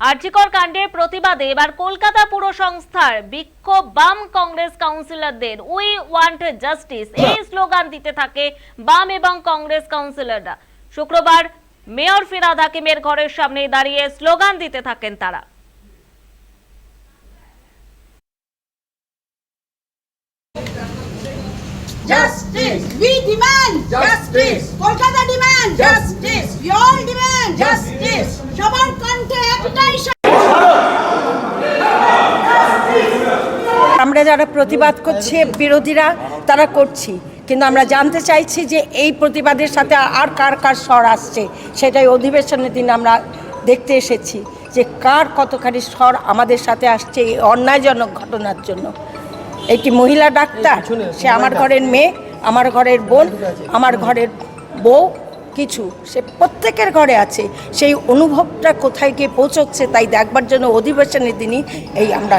আর্জিকর কাণ্ডের প্রতিবাদে এবার কলকাতা পুর সংস্থার বিক্ষোভ বাম কংগ্রেস কাউন্সিলরদের উই ওয়ান্ট জাস্টিস এই স্লোগান দিতে থাকে বাম এবং কংগ্রেস কাউন্সিলররা শুক্রবার মেয়র ফিরাদ হাকিমের ঘরের সামনে দাঁড়িয়ে স্লোগান দিতে থাকেন তারা Justice. We demand Justice. Kolkata demand Justice. We all demand Justice. সবার কণ্ঠে একটাই স্বর। আমরা যারা প্রতিবাদ করছি বিরোধীরা তারা করছি। কিন্তু আমরা জানতে চাইছি যে এই প্রতিবাদের সাথে আর কার কার স্বর আসছে সেটাই অধিবেশনের দিন আমরা দেখতে এসেছি যে কার কতখানি স্বর আমাদের সাথে আসছে এই অন্যায়জনক ঘটনার জন্য। একটি মহিলা ডাক্তার সে আমার ঘরের মেয়ে আমার ঘরের বোন আমার ঘরের বউ কিছু। সে প্রত্যেকের ঘরে আছে। সেই অনুভবটা কোথায় গিয়ে পৌঁছচ্ছে তাই দেখবার জন্য অধিবেশনের দিনই এই আমরা